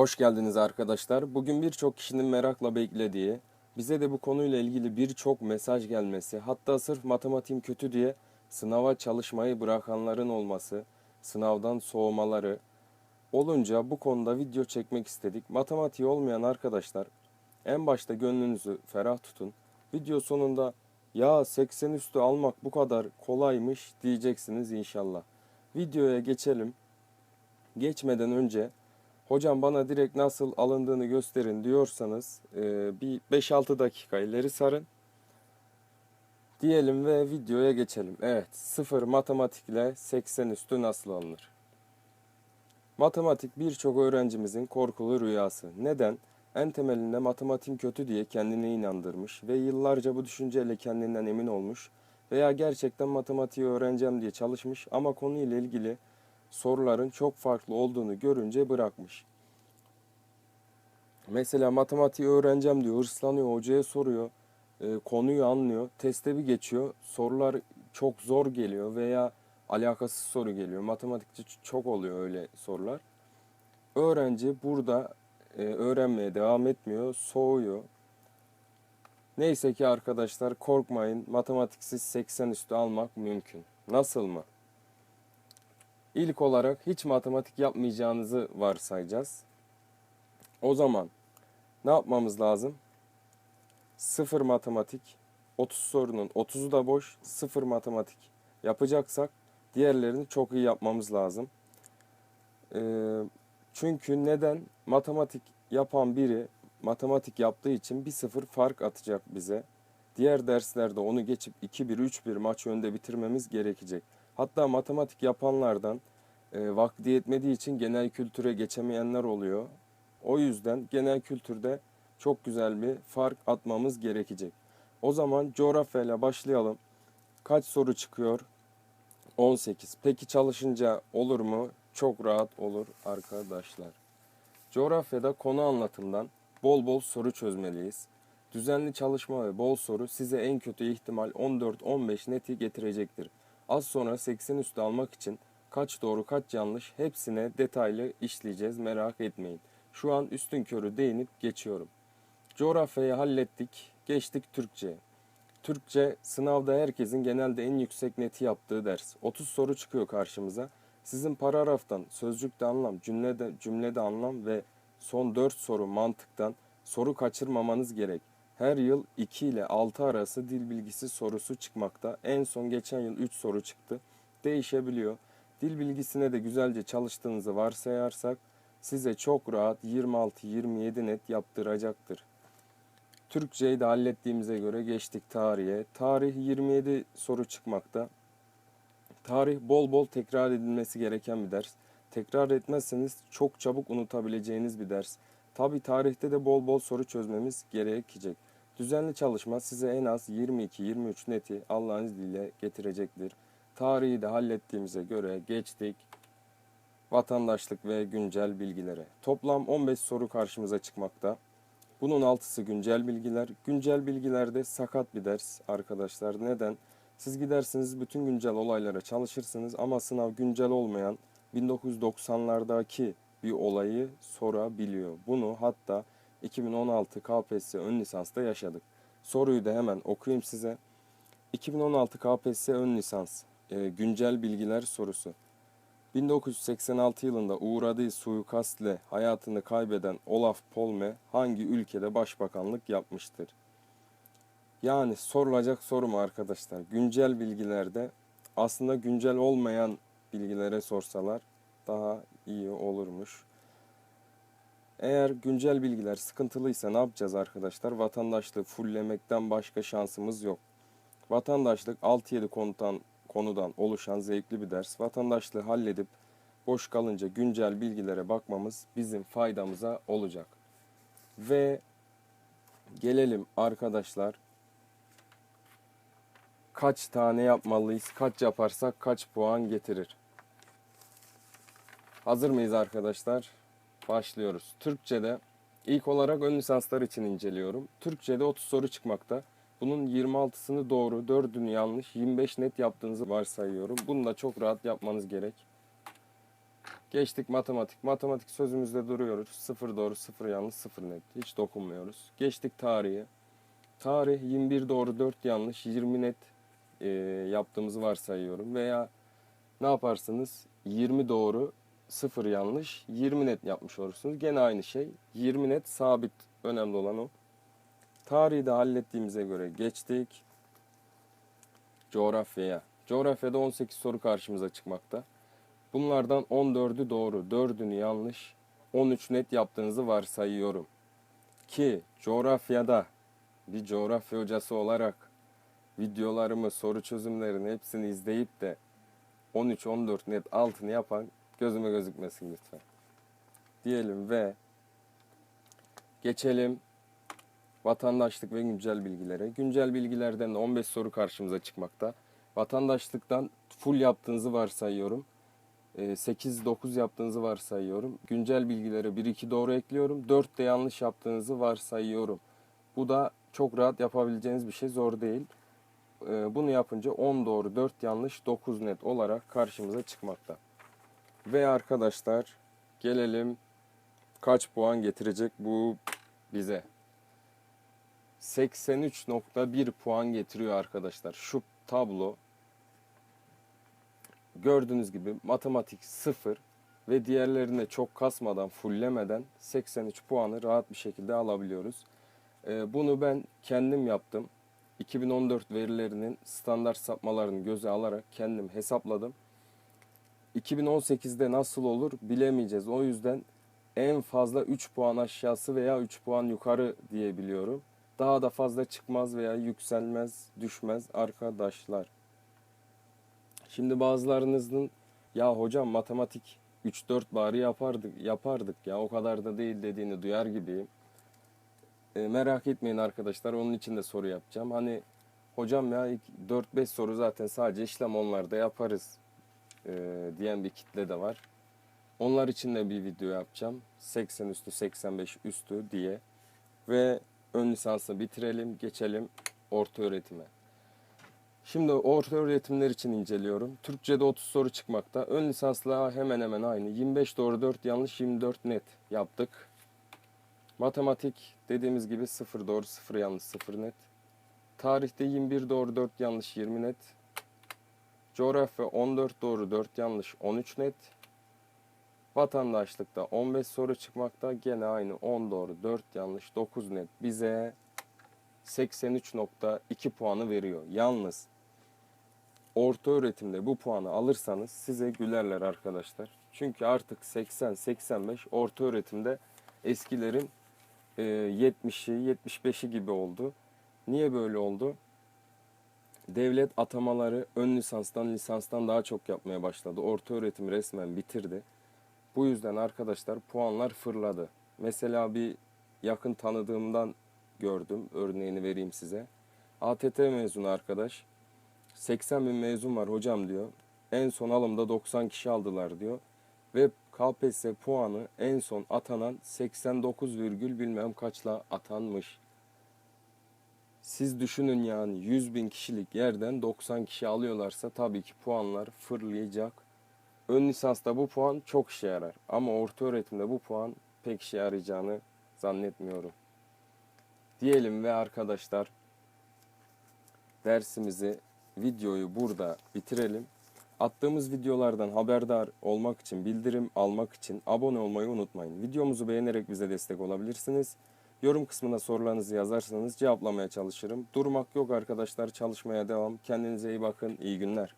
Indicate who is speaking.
Speaker 1: Hoş geldiniz arkadaşlar. Bugün birçok kişinin merakla beklediği, bize de bu konuyla ilgili birçok mesaj gelmesi, hatta sırf matematiğim kötü diye sınava çalışmayı bırakanların olması, sınavdan soğumaları olunca bu konuda video çekmek istedik. Matematiği olmayan arkadaşlar en başta gönlünüzü ferah tutun. Video sonunda ya 80 üstü almak bu kadar kolaymış diyeceksiniz inşallah. Videoya geçelim. Geçmeden önce hocam bana direkt nasıl alındığını gösterin diyorsanız e, bir 5-6 dakika ileri sarın. Diyelim ve videoya geçelim. Evet, sıfır matematikle 80 üstü nasıl alınır? Matematik birçok öğrencimizin korkulu rüyası. Neden? En temelinde matematiğim kötü diye kendine inandırmış ve yıllarca bu düşünceyle kendinden emin olmuş veya gerçekten matematiği öğreneceğim diye çalışmış ama konuyla ilgili soruların çok farklı olduğunu görünce bırakmış. Mesela matematiği öğreneceğim diyor, hırslanıyor, hocaya soruyor, e, konuyu anlıyor, teste bir geçiyor, sorular çok zor geliyor veya alakasız soru geliyor. Matematikte ç- çok oluyor öyle sorular. Öğrenci burada e, öğrenmeye devam etmiyor, soğuyor. Neyse ki arkadaşlar korkmayın, matematiksiz 80 üstü almak mümkün. Nasıl mı? İlk olarak hiç matematik yapmayacağınızı varsayacağız. O zaman ne yapmamız lazım? Sıfır matematik, 30 sorunun 30'u da boş, sıfır matematik yapacaksak diğerlerini çok iyi yapmamız lazım. Ee, çünkü neden? Matematik yapan biri matematik yaptığı için bir sıfır fark atacak bize. Diğer derslerde onu geçip 2-1, 3-1 maç önde bitirmemiz gerekecek. Hatta matematik yapanlardan e, vakti yetmediği için genel kültüre geçemeyenler oluyor. O yüzden genel kültürde çok güzel bir fark atmamız gerekecek. O zaman coğrafyayla başlayalım. Kaç soru çıkıyor? 18. Peki çalışınca olur mu? Çok rahat olur arkadaşlar. Coğrafyada konu anlatımdan bol bol soru çözmeliyiz. Düzenli çalışma ve bol soru size en kötü ihtimal 14-15 neti getirecektir. Az sonra 80 üstü almak için kaç doğru kaç yanlış hepsine detaylı işleyeceğiz merak etmeyin. Şu an üstün körü değinip geçiyorum. Coğrafyayı hallettik, geçtik Türkçe'ye. Türkçe sınavda herkesin genelde en yüksek neti yaptığı ders. 30 soru çıkıyor karşımıza. Sizin paragraftan sözcükte anlam, cümlede cümlede anlam ve son 4 soru mantıktan soru kaçırmamanız gerek. Her yıl 2 ile 6 arası dil bilgisi sorusu çıkmakta. En son geçen yıl 3 soru çıktı. Değişebiliyor. Dil bilgisine de güzelce çalıştığınızı varsayarsak size çok rahat 26-27 net yaptıracaktır. Türkçeyi de hallettiğimize göre geçtik tarihe. Tarih 27 soru çıkmakta. Tarih bol bol tekrar edilmesi gereken bir ders. Tekrar etmezseniz çok çabuk unutabileceğiniz bir ders. Tabi tarihte de bol bol soru çözmemiz gerekecek. Düzenli çalışma size en az 22-23 neti Allah'ın izniyle getirecektir. Tarihi de hallettiğimize göre geçtik vatandaşlık ve güncel bilgilere. Toplam 15 soru karşımıza çıkmakta. Bunun altısı güncel bilgiler. Güncel bilgilerde sakat bir ders arkadaşlar. Neden? Siz gidersiniz bütün güncel olaylara çalışırsınız ama sınav güncel olmayan 1990'lardaki bir olayı sorabiliyor. Bunu hatta 2016 KPSS ön lisansta yaşadık. Soruyu da hemen okuyayım size. 2016 KPSS ön lisans e, güncel bilgiler sorusu. 1986 yılında uğradığı suikastle hayatını kaybeden Olaf Palme hangi ülkede başbakanlık yapmıştır? Yani sorulacak soru mu arkadaşlar? Güncel bilgilerde aslında güncel olmayan bilgilere sorsalar daha iyi olurmuş. Eğer güncel bilgiler sıkıntılıysa ne yapacağız arkadaşlar? Vatandaşlığı fulllemekten başka şansımız yok. Vatandaşlık 6-7 konudan, konudan oluşan zevkli bir ders. Vatandaşlığı halledip boş kalınca güncel bilgilere bakmamız bizim faydamıza olacak. Ve gelelim arkadaşlar kaç tane yapmalıyız, kaç yaparsak kaç puan getirir. Hazır mıyız arkadaşlar? Başlıyoruz. Türkçe'de ilk olarak ön lisanslar için inceliyorum. Türkçe'de 30 soru çıkmakta. Bunun 26'sını doğru, 4'ünü yanlış, 25 net yaptığınızı varsayıyorum. Bunu da çok rahat yapmanız gerek. Geçtik matematik. Matematik sözümüzde duruyoruz. Sıfır doğru, sıfır yanlış, sıfır net. Hiç dokunmuyoruz. Geçtik tarihe. Tarih 21 doğru, 4 yanlış, 20 net e, yaptığımızı varsayıyorum. Veya ne yaparsınız? 20 doğru, 0 yanlış, 20 net yapmış olursunuz. Gene aynı şey. 20 net sabit. Önemli olan o. Tarihi de hallettiğimize göre geçtik. Coğrafyaya. Coğrafyada 18 soru karşımıza çıkmakta. Bunlardan 14'ü doğru, 4'ünü yanlış, 13 net yaptığınızı varsayıyorum. Ki coğrafyada bir coğrafya hocası olarak videolarımı, soru çözümlerini hepsini izleyip de 13-14 net altını yapan gözüme gözükmesin lütfen. Diyelim ve geçelim vatandaşlık ve güncel bilgilere. Güncel bilgilerden de 15 soru karşımıza çıkmakta. Vatandaşlıktan full yaptığınızı varsayıyorum. 8-9 yaptığınızı varsayıyorum. Güncel bilgilere 1-2 doğru ekliyorum. 4 de yanlış yaptığınızı varsayıyorum. Bu da çok rahat yapabileceğiniz bir şey. Zor değil. Ee, Bunu yapınca 10 doğru, 4 yanlış, 9 net olarak karşımıza çıkmakta. Ve arkadaşlar gelelim kaç puan getirecek bu bize. 83.1 puan getiriyor arkadaşlar. Şu tablo gördüğünüz gibi matematik 0 ve diğerlerine çok kasmadan, fullemeden 83 puanı rahat bir şekilde alabiliyoruz. Ee, Bunu ben kendim yaptım. 2014 verilerinin standart sapmalarını göze alarak kendim hesapladım. 2018'de nasıl olur bilemeyeceğiz. O yüzden en fazla 3 puan aşağısı veya 3 puan yukarı diyebiliyorum. Daha da fazla çıkmaz veya yükselmez, düşmez arkadaşlar. Şimdi bazılarınızın ya hocam matematik 3-4 bari yapardık yapardık ya o kadar da değil dediğini duyar gibiyim. E, merak etmeyin arkadaşlar onun için de soru yapacağım. Hani hocam ya ilk 4-5 soru zaten sadece işlem onlarda yaparız e, diyen bir kitle de var. Onlar için de bir video yapacağım. 80 üstü 85 üstü diye. Ve ön lisansı bitirelim geçelim orta öğretime. Şimdi orta öğretimler için inceliyorum. Türkçe'de 30 soru çıkmakta. Ön lisansla hemen hemen aynı. 25 doğru 4 yanlış 24 net yaptık. Matematik dediğimiz gibi 0 doğru 0 yanlış 0 net. Tarihte 21 doğru 4 yanlış 20 net. Coğrafya 14 doğru 4 yanlış 13 net. Vatandaşlıkta 15 soru çıkmakta. Gene aynı 10 doğru 4 yanlış 9 net bize 83.2 puanı veriyor. Yalnız orta öğretimde bu puanı alırsanız size gülerler arkadaşlar. Çünkü artık 80-85 orta öğretimde eskilerin e, 70'i 75'i gibi oldu. Niye böyle oldu? Devlet atamaları ön lisanstan lisanstan daha çok yapmaya başladı. Orta öğretim resmen bitirdi. Bu yüzden arkadaşlar puanlar fırladı. Mesela bir yakın tanıdığımdan gördüm. Örneğini vereyim size. ATT mezunu arkadaş. 80 bin mezun var hocam diyor. En son alımda 90 kişi aldılar diyor. Ve KPSS puanı en son atanan 89 virgül bilmem kaçla atanmış. Siz düşünün yani 100 bin kişilik yerden 90 kişi alıyorlarsa tabii ki puanlar fırlayacak. Ön lisansta bu puan çok işe yarar. Ama orta öğretimde bu puan pek işe yarayacağını zannetmiyorum. Diyelim ve arkadaşlar dersimizi, videoyu burada bitirelim. Attığımız videolardan haberdar olmak için, bildirim almak için abone olmayı unutmayın. Videomuzu beğenerek bize destek olabilirsiniz. Yorum kısmına sorularınızı yazarsanız cevaplamaya çalışırım. Durmak yok arkadaşlar, çalışmaya devam. Kendinize iyi bakın, iyi günler.